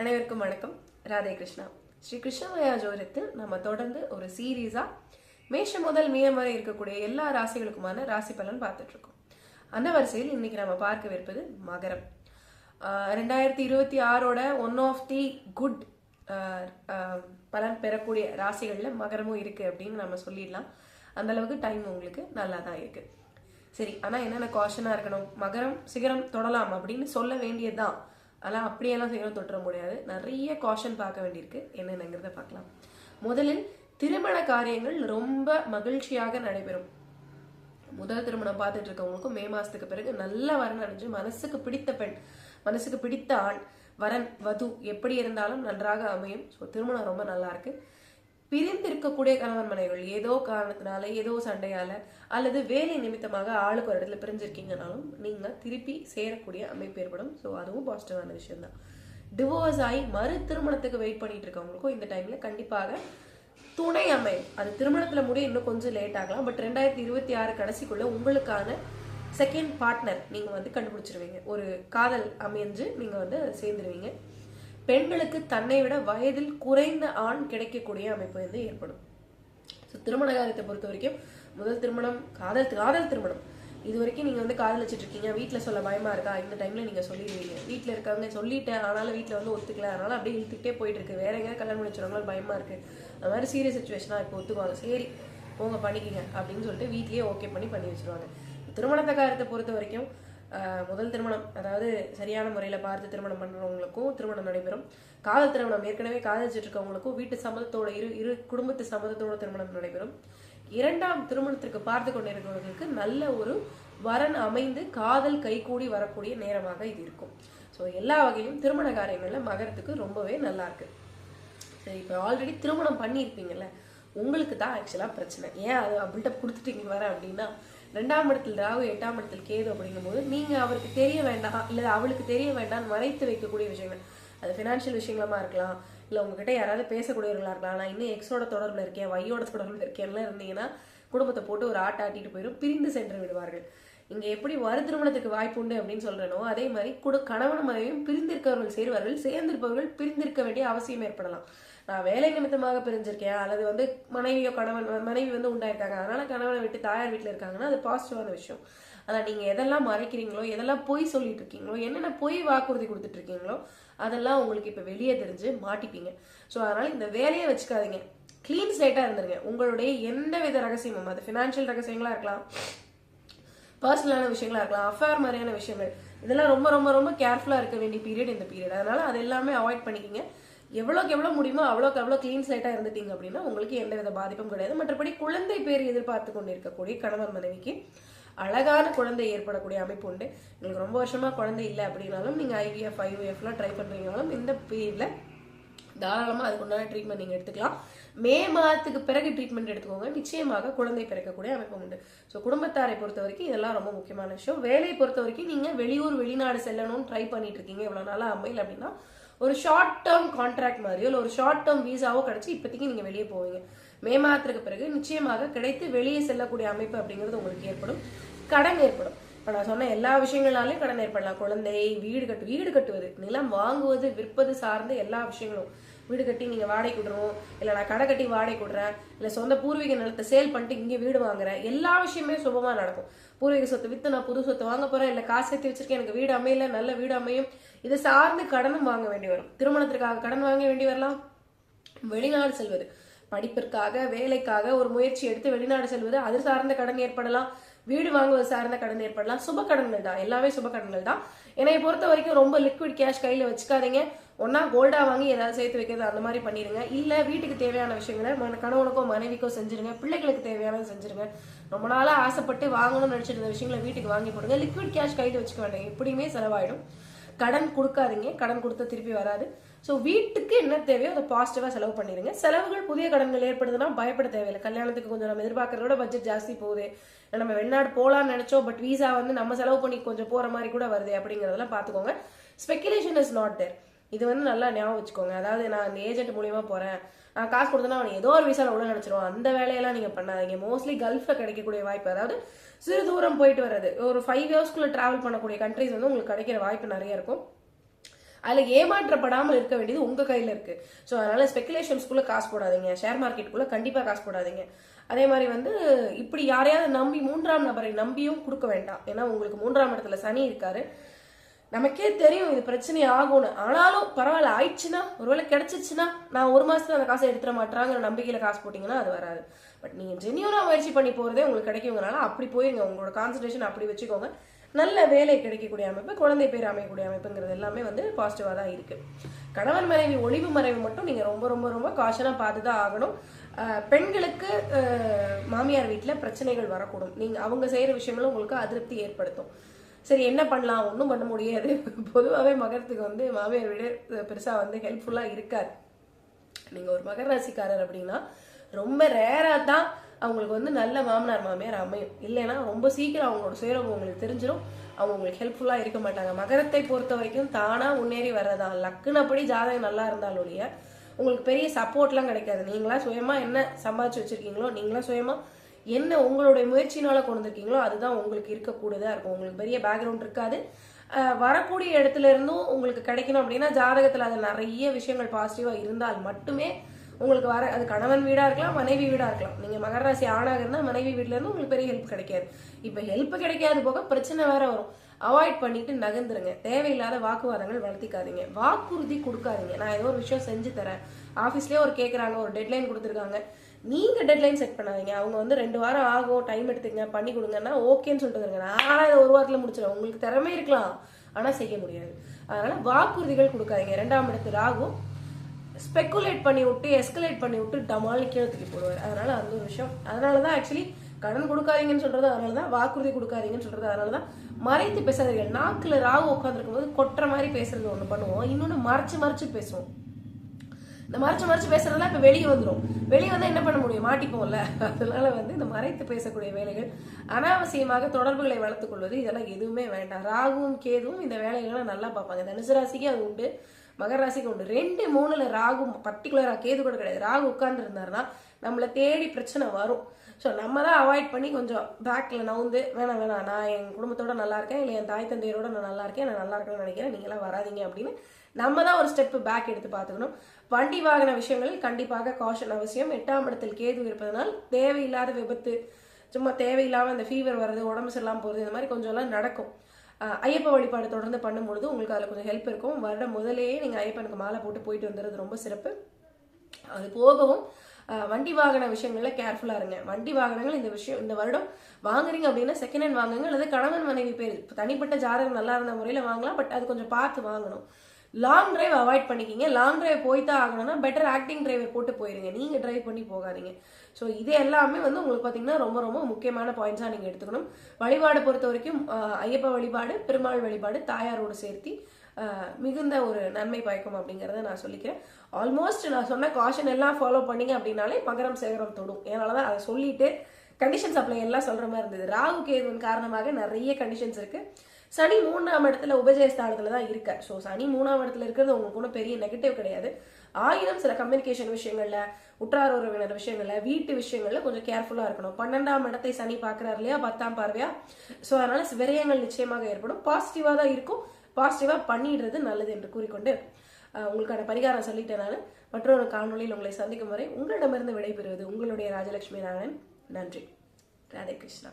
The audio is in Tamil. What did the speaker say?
அனைவருக்கும் வணக்கம். ராதே கிருஷ்ணா. ஸ்ரீ கிருஷ்ணமயா ஜோரத்தில் நம்ம தொடர்ந்து ஒரு சீரீஸா மேஷம் முதல் மீனம் வரை இருக்கக்கூடிய எல்லா ராசிகளுக்குமான ராசி பலன் பார்த்துட்டு இருக்கோம் அந்த வரிசையில் இன்னைக்கு நம்ம பார்க்கவிருப்பது மகரம். ரெண்டாயிரத்தி இருபத்தி ஆறோட ஒன் ஆஃப் தி குட் பலன் பெறக்கூடிய ராசிகள்ல மகரமும் இருக்கு அப்படின்னு நம்ம சொல்லிடலாம். அந்த அளவுக்கு டைம் உங்களுக்கு நல்லா தான் இருக்கு. சரி ஆனா என்னென்ன காஷனா இருக்கணும்? மகரம் சிகரம் தொடலாம் அப்படின்னு சொல்ல வேண்டியதுதான். ஆனால் அப்படியெல்லாம் சிகரம் தொட்டுற முடியாது. நிறைய காஷன் பார்க்க வேண்டியிருக்கு. என்னென்னங்கிறத பார்க்கலாம். முதலில் திருமண காரியங்கள் ரொம்ப மகிழ்ச்சியாக நடைபெறும். முதல் திருமணம் பார்த்துட்டு இருக்கவங்களுக்கும் மே மாசத்துக்கு பிறகு நல்ல வரன் அடைஞ்சு மனசுக்கு பிடித்த பெண் மனசுக்கு பிடித்த ஆண் வரன் வது எப்படி இருந்தாலும் நன்றாக அமையும். ஸோ திருமணம் ரொம்ப நல்லா இருக்கு. பிரிந்திருக்கக்கூடிய கணவன் மனைவிகள் ஏதோ காரணத்தினால ஏதோ சண்டையால அல்லது வேலை நிமித்தமாக ஆளுக்கு ஒரு இடத்துல பிரிஞ்சிருக்கீங்கனாலும் நீங்க திருப்பி சேரக்கூடிய அமைப்பு ஏற்படும். ஸோ அதுவும் பாசிட்டிவான விஷயம் தான் டிவோர்ஸ் ஆகி மறு திருமணத்துக்கு வெயிட் பண்ணிட்டு இருக்கவங்களுக்கும் இந்த டைம்ல கண்டிப்பாக துணை அமை அது திருமணத்துல முடிய இன்னும் கொஞ்சம் லேட் ஆகலாம். பட் ரெண்டாயிரத்தி இருபத்தி ஆறு கடைசிக்குள்ள உங்களுக்கான செகண்ட் பார்ட்னர் நீங்க வந்து கண்டுபிடிச்சிருவீங்க. ஒரு காதல் அமைஞ்சு நீங்க வந்து சேர்ந்துருவீங்க. பெண்களுக்கு தன்னை விட வயதில் குறைந்த ஆண் கிடைக்கக்கூடிய அமைப்பு வந்து ஏற்படும். ஸோ திருமண காரியத்தை பொறுத்த வரைக்கும் முதல் திருமணம் காதல் காதல் திருமணம். இது வரைக்கும் நீங்க வந்து காதலிச்சிட்டு இருக்கீங்க. வீட்ல சொல்ல பயமா இருக்கா? இந்த டைம்ல நீங்க சொல்லிடுவீங்க. வீட்டில் இருக்காங்க சொல்லிட்டேன். ஆனாலும் வீட்டில் வந்து ஒத்துக்கல. அதனால அப்படியே இழுத்துக்கிட்டே போயிட்டு இருக்கு. வேற எங்கேயாவது கல்யாணம் பண்ணி பயமாக பயமா இருக்கு. மாதிரி சீரியஸ் சுச்சுவேஷனா இப்போ ஒத்துக்குவாங்க. சரி போங்க பண்ணிக்கிங்க அப்படின்னு சொல்லிட்டு வீட்லயே ஓகே பண்ணி பண்ணி வச்சிருவாங்க. திருமணத்தை காரியத்தை பொறுத்த வரைக்கும் முதல் திருமணம் அதாவது சரியான முறையில் பார்த்து திருமணம் பண்ணுறவங்களுக்கும் திருமணம் நடைபெறும். காதல் திருமணம் ஏற்கனவே காதலிச்சிட்டு இருக்கவங்களுக்கும் வீட்டு சம்மதத்தோட இரு இரு குடும்பத்து சம்மதத்தோட திருமணம் நடைபெறும். இரண்டாம் திருமணத்திற்கு பார்த்து கொண்டிருக்கிறவர்களுக்கு நல்ல ஒரு வரன் அமைந்து காதல் கைகூடி வரக்கூடிய நேரமாக இது இருக்கும். ஸோ எல்லா வகையிலும் திருமண காரியங்களில் மகரத்துக்கு ரொம்பவே நல்லா இருக்கு. சரி இப்போ ஆல்ரெடி திருமணம் பண்ணியிருப்பீங்கல்ல உங்களுக்கு தான் ஆக்சுவலாக பிரச்சனை. ஏன் அது பில்டப் கொடுத்துட்டீங்க வர அப்படின்னா ரெண்டாம் இடத்தில் ராகு எட்டாம் இடத்தில் கேது அப்படிங்கும்போது நீங்க அவருக்கு தெரிய வேண்டாம் இல்லை அவளுக்கு தெரிய வேண்டாம் மறைத்து வைக்கக்கூடிய விஷயங்கள். அது ஃபினான்ஷியல் விஷயங்களமா இருக்கலாம் இல்லை உங்ககிட்ட யாராவது பேசக்கூடியவர்களா இருக்கலாம். நான் இன்னும் எக்ஸோட தொடர்பில் இருக்கேன் வையோட தொடர்பில் இருக்கேன்லாம் இருந்தீங்கன்னா குடும்பத்தை போட்டு ஒரு ஆட்ட ஆட்டிட்டு போயிடும் பிரிந்து சென்று விடுவார்கள். இங்க எப்படி வரு திருமணத்துக்கு வாய்ப்பு உண்டு அப்படின்னு சொல்கிறனோ அதே மாதிரி குடு கணவன் மனைவியும் பிரிந்திருக்கிறவர்கள் சேர்வார்கள் சேர்ந்திருப்பவர்கள் பிரிந்திருக்க வேண்டிய அவசியம் ஏற்படலாம். நான் வேலை நிமித்தமாக பிரிஞ்சிருக்கேன் அல்லது வந்து மனைவியோ கணவன் மனைவி வந்து உண்டாயிருக்காங்க அதனால கணவனை விட்டு தாயார் வீட்டில் இருக்காங்கன்னா அது பாசிட்டிவான விஷயம். ஆனால் நீங்க எதெல்லாம் மறைக்கிறீங்களோ எதெல்லாம் பொய் சொல்லிட்டு இருக்கீங்களோ என்னென்ன பொய் வாக்குறுதி கொடுத்துட்டு இருக்கீங்களோ அதெல்லாம் உங்களுக்கு இப்ப வெளியே தெரிஞ்சு மாட்டிப்பீங்க. ஸோ அதனால இந்த வேலையை வச்சுக்காதீங்க. க்ளீன் ஸ்லேட்டாக இருந்துருங்க. உங்களுடைய எந்த வித ரகசியமும் அது ஃபினான்ஷியல் ரகசியங்களா இருக்கலாம் பர்சனலான விஷயங்களா இருக்கலாம் அஃபேர் மாதிரியான விஷயங்கள். இதெல்லாம் ரொம்ப ரொம்ப ரொம்ப கேர்ஃபுல்லா இருக்க வேண்டிய பீரியட் இந்த பீரியட் அதனால அது எல்லாமே அவாய்ட் பண்ணிக்கிங்க. எவ்வளோக்கு எவ்வளோ முடியுமோ அவ்வளோக்கு எவ்வளோ க்ளீன் ஸ்லேட்டாக இருந்துட்டீங்க அப்படின்னா உங்களுக்கு எந்த வித பாதிப்பும் கிடையாது. மற்றபடி குழந்தை பேர் எதிர்பார்த்து கொண்டு இருக்கக்கூடிய கணவன் மனைவிக்கு அழகான குழந்தை ஏற்படக்கூடிய அமைப்பு உண்டு. உங்களுக்கு ரொம்ப வருஷமா குழந்தை இல்லை அப்படின்னாலும் நீங்கள் ஐவிஎஃப் ஐவிஎஃப்லாம் ட்ரை பண்ணுறீங்கனாலும் இந்த பீரியடில் தாராளமாக அதுக்கு உண்டான ட்ரீட்மெண்ட் நீங்கள் எடுத்துக்கலாம். மே மாதத்துக்கு பிறகு ட்ரீட்மெண்ட் எடுத்துக்கோங்க. நிச்சயமாக குழந்தை பிறக்கக்கூடிய அமைப்பு உண்டு. ஸோ குடும்பத்தாரை பொறுத்த வரைக்கும் இதெல்லாம் ரொம்ப முக்கியமான விஷயம். வேலையை பொறுத்த வரைக்கும் நீங்கள் வெளியூர் வெளிநாடு செல்லணும்னு ட்ரை பண்ணிட்டு இருக்கீங்க. இவ்வளோ நாளாக அமையல் அப்படின்னா ஒரு ஷார்ட் டேர்ம் கான்ட்ராக்ட் மாதிரியோ இல்லை ஒரு ஷார்ட் டேர்ம் வீசாவோ கிடைச்சி இப்போதைக்கு நீங்கள் வெளியே போவீங்க. மே மாதத்துக்கு பிறகு நிச்சயமாக கிடைத்து வெளியே செல்லக்கூடிய அமைப்பு அப்படிங்கிறது உங்களுக்கு ஏற்படும். கடன் ஏற்படும். இப்போ நான் சொன்ன எல்லா விஷயங்களாலையும் கடன் ஏற்படலாம். குழந்தை வீடு கட்டு வீடு கட்டுவது நிலம் வாங்குவது விற்பது சார்ந்த எல்லா விஷயங்களும். வீடு கட்டி நீங்க வாடகை விடுறோம் இல்லை நான் கடை கட்டி வாடகை விடுறேன் இல்லை சொந்த பூர்வீக நிலத்தை சேல் பண்ணிட்டு இங்கே வீடு வாங்குறேன். எல்லா விஷயமே சுபமா நடக்கும். பூர்வீக சொத்து வித்து நான் புது சொத்து வாங்க போறேன். இல்லை காசு சேர்த்து வச்சிருக்கேன். எனக்கு வீடு அமையல நல்ல வீடு அமையும். இதை சார்ந்து கடனும் வாங்க வேண்டி வரும். திருமணத்திற்காக கடன் வாங்க வேண்டி வரலாம். வெளிநாடு செல்வது. படிப்பிற்காக வேலைக்காக ஒரு முயற்சி எடுத்து வெளிநாடு செல்வது. அது சார்ந்த கடன் ஏற்படலாம். வீடு வாங்குவது சார்ந்த கடன் ஏற்படலாம். சுப கடன்கள் தான். எல்லாமே சுப கடன்கள் தான். என்னை பொறுத்த வரைக்கும் ரொம்ப லிக்விட் கேஷ் கையில வச்சுக்காதீங்க. ஒன்னா கோல்டா வாங்கி ஏதாவது சேர்த்து வைக்கிறது அந்த மாதிரி பண்ணிருங்க இல்ல வீட்டுக்கு தேவையான விஷயங்களை கணவனுக்கோ மனைவிக்கோ செஞ்சிருங்க. பிள்ளைகளுக்கு தேவையானது செஞ்சிருங்க. ரொம்ப நாளா ஆசைப்பட்டு வாங்கணும்னு நினைச்சிட்டு விஷயங்களை வீட்டுக்கு வாங்கி போடுங்க. லிக்விட் கேஷ் கையில வச்சுக்க வேண்டாம். எப்படியுமே செலவாயிடும். கடன் கொடுக்காதீங்க. கடன் கொடுத்தா திருப்பி வராது. ஸோ வீட்டுக்கு என்ன தேவையோ அதை பாசிட்டிவாக செலவு பண்ணிடுங்க செலவுகள் புதிய கடன்கள் ஏற்படுதுன்னா பயப்பட தேவையில்லை. கல்யாணத்துக்கு கொஞ்சம் நம்ம எதிர்பார்க்கறத விட பட்ஜெட் ஜாஸ்தி போகுது. நம்ம வெளிநாடு போகலான்னு நினச்சோம் பட் வீசா வந்து நம்ம செலவு பண்ணி கொஞ்சம் போகிற மாதிரி கூட வருது அப்படிங்கிறதெல்லாம் பார்த்துக்கோங்க. ஸ்பெக்குலேஷன் இஸ் நாட் தேர் இது வந்து நல்லா ஞாபகம் வச்சுக்கோங்க. அதாவது நான் அந்த ஏஜென்ட் மூலியமா போறேன். நான் காசு கொடுத்தனா அவன் ஏதோ ஒரு விசால உள்ள நினைச்சிருவான் அந்த வேலையெல்லாம் நீங்க பண்ணாதீங்க. மோஸ்ட்லி கல்ஃப்ல கிடைக்கக்கூடிய வாய்ப்பு அதாவது சிறு தூரம் போயிட்டு வர்றது. ஒரு ஃபைவ் இயர்ஸ்க்குள்ள டிராவல் பண்ணக்கூடிய கண்ட்ரிஸ் வந்து உங்களுக்கு கிடைக்கிற வாய்ப்பு நிறைய இருக்கும். அதுல ஏமாற்றப்படாமல் இருக்க வேண்டியது உங்க கையில இருக்கு. ஸோ அதனால ஸ்பெகுலேஷன்ஸ்குள்ள காசு போடாதீங்க. ஷேர் மார்க்கெட்டுக்குள்ள கண்டிப்பா காசு போடாதீங்க. அதே மாதிரி வந்து இப்படி யாரையாவது நம்பி மூன்றாம் நபரை நம்பியும் கொடுக்க வேண்டாம். ஏன்னா உங்களுக்கு மூன்றாம் இடத்துல சனி இருக்காரு. நமக்கே தெரியும் இது பிரச்சனை ஆகும்னு. ஆனாலும் பரவாயில்ல ஆயிடுச்சுன்னா ஒருவேளை கிடைச்சிச்சுன்னா நான் ஒரு மாசத்துல அந்த காசை எடுத்துட மாட்டாங்கிற நம்பிக்கையில காசு போட்டீங்கன்னா அது வராது. பட் நீங்க ஜெனியூனா முயற்சி பண்ணி போறதே உங்களுக்கு கிடைக்குங்கனால அப்படி போயிருங்க. உங்களோட கான்சன்ட்ரேஷன் அப்படி வச்சுக்கோங்க. நல்ல வேலை கிடைக்கக்கூடிய அமைப்பு குழந்தை பேர் அமையக்கூடிய அமைப்புங்கிறது எல்லாமே வந்து பாசிட்டிவா தான் இருக்கு. கணவன் மனைவி ஒளிவு மறைவு மட்டும் நீங்க ரொம்ப ரொம்ப ரொம்ப காஷனா பார்த்து தான் ஆகணும். பெண்களுக்கு மாமியார் வீட்டில் பிரச்சனைகள் வரக்கூடும். நீங்க அவங்க செய்யற விஷயங்களும் உங்களுக்கு அதிருப்தி ஏற்படுத்தும். சரி என்ன பண்ணலாம்? ஒன்றும் பண்ண முடியாது. பொதுவாகவே மகரத்துக்கு வந்து மாமியார் விட பெருசாக வந்து ஹெல்ப்ஃபுல்லாக இருக்கார் நீங்கள் ஒரு மகர ராசிக்காரர் அப்படின்னா ரொம்ப ரேராக தான் அவங்களுக்கு வந்து நல்ல மாமனார் மாமியார் அமையும். இல்லைன்னா ரொம்ப சீக்கிரம் அவங்களோட சுயரூபம் உங்களுக்கு தெரிஞ்சிடும் அவங்க உங்களுக்கு ஹெல்ப்ஃபுல்லாக இருக்க மாட்டாங்க. மகரத்தை பொறுத்த வரைக்கும் தானாக முன்னேறி வர்றதான் லக்குனப்படி ஜாதகம் நல்லா இருந்தாலும் ஒழிய உங்களுக்கு பெரிய சப்போர்ட்லாம் கிடைக்காது. நீங்களா சுயமாக என்ன சம்பாதிச்சு வச்சிருக்கீங்களோ நீங்களா சுயமாக என்ன உங்களுடைய முயற்சினால கொண்டு வந்திருக்கீங்களோ அதுதான் உங்களுக்கு இருக்கக்கூடியதாக இருக்கும். உங்களுக்கு பெரிய பேக்ரவுண்ட் இருக்காது. வரக்கூடிய இடத்துல இருந்தும் உங்களுக்கு கிடைக்கணும் அப்படின்னா ஜாதகத்தில் அது நிறைய விஷயங்கள் பாசிட்டிவாக இருந்தால் மட்டுமே உங்களுக்கு வர அது கணவன் வீடாக இருக்கலாம் மனைவி வீடாக இருக்கலாம். நீங்கள் மகர ராசி ஆணாக இருந்தால் மனைவி வீட்டிலேருந்து உங்களுக்கு பெரிய ஹெல்ப் கிடைக்காது. இப்போ ஹெல்ப் கிடைக்காது போக பிரச்சனை வேற வரும். அவாய்ட் பண்ணிட்டு நகர்ந்துருங்க. தேவையில்லாத வாக்குவாதங்கள் வளர்த்திக்காதீங்க. வாக்குறுதி கொடுக்காதீங்க. நான் ஏதோ ஒரு விஷயம் செஞ்சு தரேன். ஆஃபீஸ்லேயே ஒரு கேட்குறாங்க ஒரு டெட்லைன் கொடுத்துருக்காங்க. நீங்கள் டெட்லைன் செட் பண்ணாதீங்க. அவங்க வந்து ரெண்டு வாரம் ஆகும் டைம் எடுத்துங்க பண்ணி கொடுங்கன்னா ஓகேன்னு சொல்லிட்டு வந்துருங்க. நான் இதை ஒரு வாரத்தில் முடிச்சிடும் உங்களுக்கு திறமை இருக்கலாம். ஆனால் செய்ய முடியாது. அதனால் வாக்குறுதிகள் கொடுக்காதீங்க. ரெண்டாம் இடத்து ராகும் ஸ்பெக்குலேட் பண்ணி விட்டு எஸ்கலேட் பண்ணி விட்டு டமாலி கீழே தூக்கி போடுவார். அதனால அந்த ஒரு விஷயம். அதனால தான் ஆக்சுவலி கடன் கொடுக்காதீங்கன்னு சொல்றது அதனால தான் வாக்குறுதி கொடுக்காதீங்கன்னு சொல்றது அதனால தான் மறைத்து பேசாதீர்கள் நாக்கில் ராகு உட்காந்துருக்கும் போது கொட்டுற மாதிரி பேசுறது ஒன்று பண்ணுவோம். இன்னொன்று மறைச்சு மறைச்சு பேசுவோம். இந்த மறைச்சு மறைச்சு பேசுறதுலாம் இப்போ வெளியே வந்துடும் வெளியே வந்தால் என்ன பண்ண முடியும்? மாட்டிப்போம்ல. அதனால வந்து இந்த மறைத்து பேசக்கூடிய வேலைகள் அனாவசியமாக தொடர்புகளை வளர்த்துக்கொள்வது இதெல்லாம் எதுவுமே வேண்டாம். ராகுவும் கேதுவும் இந்த வேலைகளை நல்லா பார்ப்பாங்க. தனுசு ராசிக்கு அது உண்டு மகர ராசிக்கு உண்டு. ரெண்டு மூணுல ராகு பர்டிகுலராக கேது கூட கிடையாது. ராகு உட்கார்ந்து இருந்தாருன்னா நம்மளை தேடி பிரச்சனை வரும். ஸோ நம்ம தான் அவாய்ட் பண்ணி கொஞ்சம் பேக்கில் நவுந்து வேணாம் வேணாம் நான் என் குடும்பத்தோட நல்லா இருக்கேன் இல்லை என் தாய் தந்தையரோட நான் நல்லா இருக்கேன் நான் நல்லா இருக்கேன்னு நினைக்கிறேன் நீங்களாம் வராதீங்க அப்படின்னு நம்ம தான் ஒரு ஸ்டெப் பேக் எடுத்து பார்த்துக்கணும். வண்டி வாகன விஷயங்களில் கண்டிப்பாக காஷன் அவசியம். எட்டாம் இடத்தில் கேது இருப்பதனால் தேவையில்லாத விபத்து சும்மா தேவையில்லாமல் இந்த ஃபீவர் வர்றது உடம்பு சரியில்லாமல் போகிறது இந்த மாதிரி கொஞ்சம்லாம் நடக்கும். ஐயப்ப வழிபாடு தொடர்ந்து பண்ணும்பொழுது உங்களுக்கு அதில் கொஞ்சம் ஹெல்ப் இருக்கும். வருடம் முதலேயே நீங்கள் ஐயப்பனுக்கு மாலை போட்டு போயிட்டு வந்துடுறது ரொம்ப சிறப்பு. அது போகவும் வண்டி வாகன விஷயங்கள்ல கேர்ஃபுல்லா இருங்க. வண்டி வாகனங்கள் இந்த விஷயம் இந்த வருடம் வாங்குறீங்க அப்படின்னா செகண்ட் ஹேண்ட் வாங்குங்க. அல்லது கணவன் மனைவி பேர் தனிப்பட்ட ஜாதகம் நல்லா இருந்த முறையில வாங்கலாம். பட் அது கொஞ்சம் பார்த்து வாங்கணும். லாங் டிரைவ் அவாய்ட் பண்ணிக்கிங்க. லாங் டிரைவ் போய் தான் ஆகணும்னா பெட்டர் ஆக்டிங் டிரைவர் போட்டு போயிருங்க. நீங்கள் டிரைவ் பண்ணி போகாதீங்க. ஸோ இது எல்லாமே வந்து உங்களுக்கு பார்த்தீங்கன்னா ரொம்ப ரொம்ப முக்கியமான பாயிண்ட்ஸாக நீங்கள் எடுத்துக்கணும். வழிபாடு பொறுத்த வரைக்கும் ஐயப்ப வழிபாடு பெருமாள் வழிபாடு தாயாரோடு சேர்த்தி மிகுந்த ஒரு நன்மை பயக்கும் அப்படிங்கிறத நான் சொல்லிக்கிறேன். ஆல்மோஸ்ட் நான் சொன்ன காஷன் எல்லாம் ஃபாலோ பண்ணீங்க அப்படின்னாலே மகரம் சேகரம் தொடும். அதனால தான் அதை சொல்லிட்டு கண்டிஷன்ஸ் அப்ளை எல்லாம் சொல்ற மாதிரி இருந்தது. ராகு கேதுவின் காரணமாக நிறைய கண்டிஷன்ஸ் இருக்கு. சனி மூணாம் இடத்துல உபஜயஸ்தானத்துல தான் இருக்க ஸோ சனி மூணாம் இடத்துல இருக்கிறது உங்களுக்கு ஒன்றும் பெரிய நெகட்டிவ் கிடையாது. ஆயிரம் சில கம்யூனிகேஷன் விஷயங்கள்ல உற்றார் உறவினர் விஷயங்கள்ல வீட்டு விஷயங்கள்ல கொஞ்சம் கேர்ஃபுல்லா இருக்கணும். பன்னெண்டாம் இடத்தை சனி பார்க்கறாரு இல்லையா? பத்தாம் பார்வையா? ஸோ அதனால விரயங்கள் நிச்சயமாக ஏற்படும். பாசிட்டிவா தான் இருக்கும். பாசிட்டிவா பண்ணிடுறது நல்லது என்று கூறிக்கொண்டு உங்களுக்கான பரிகாரம் சொல்லிட்டேன் நான். மற்றொரு காணொளியில் உங்களை சந்திக்கும் வரை உங்களிடமிருந்து விடைபெறுவது உங்களுடைய ராஜலட்சுமி நாராயணன். நன்றி. ராதே கிருஷ்ணா.